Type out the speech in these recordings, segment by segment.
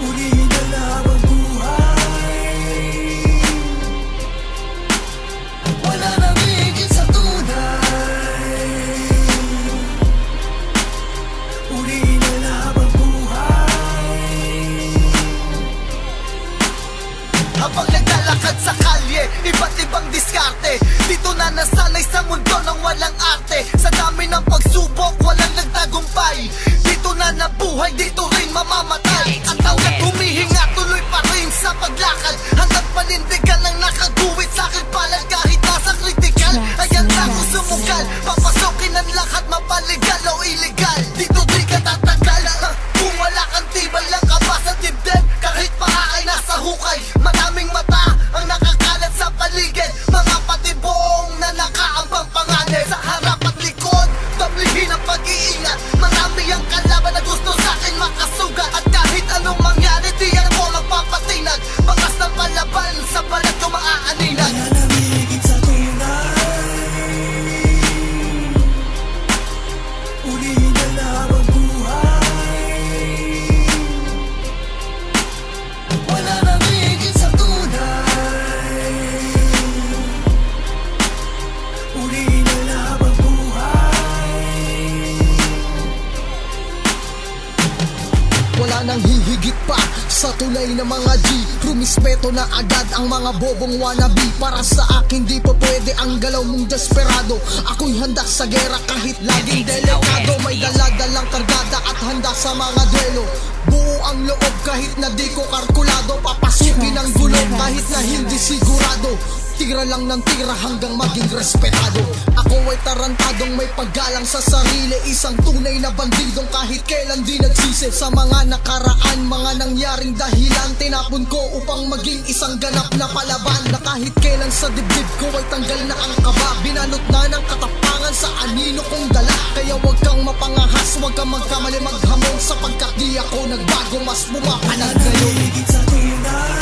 Orihinal na habang buhay Wala nang higit sa tunay. Orihinal na buhay Habang naglalakad sa kalye, iba't ibang diskarte na nasanay sa mundo ng walang arte. Sa dami ng pagsubok, walang nagtagumpay. Dito na nabuhay, dito rin mamamatay. At hanggang nang hihigit pa sa tunay na mga G. Rumispeto na agad ang mga bobong wannabe. Para sa akin di pa pwede ang galaw mong desperado. Ako'y handa sa gera kahit laging delikado. May daladalang kargada at handa sa mga duelo. Buo ang loob kahit na di ko kalkulado. Papasukin ang gulo kahit na hindi sigurado. Tira lang ng tira hanggang maging respetado. Ako ay tarantadong may paggalang sa sarili. Isang tunay na bandidong kahit kailan di nagsisi. Sa mga nakaraan, mga nangyaring dahilan Tinapon ko upang maging isang ganap na palaban. Na kahit kailan sa dibdib ko ay tanggal na ang kaba. Binanot na ng katapangan sa anino kong dala. Kaya wag kang mapangahas, wag kang magkamali maghamon Sapagkat di ako nagbago, mas bumapanag ngayon Higit sa tunay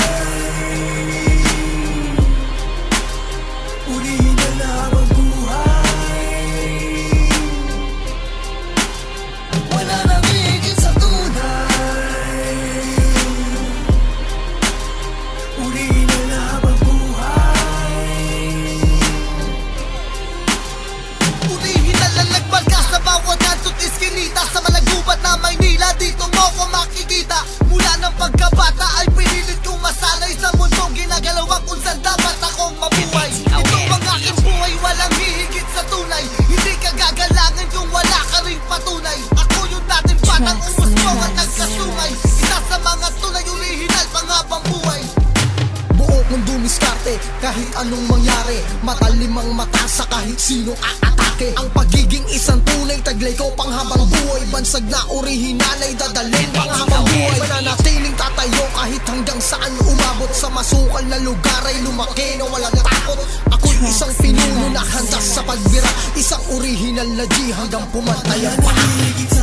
kong dumiskarte kahit anong mangyari. Matalim ang mata sa kahit sino aatake. Ang pagiging isang tunay taglay ko panghabang buhay. Bansag na orihinal ay dadalhin panghabang buhay. Mananatiling tatayo kahit hanggang saan umabot. Sa masukal na lugar ay lumaki na walang takot. Ako'y isang pinuno na handa sa pagbira. Isang orihinal na G hanggang pumatay. Ang sa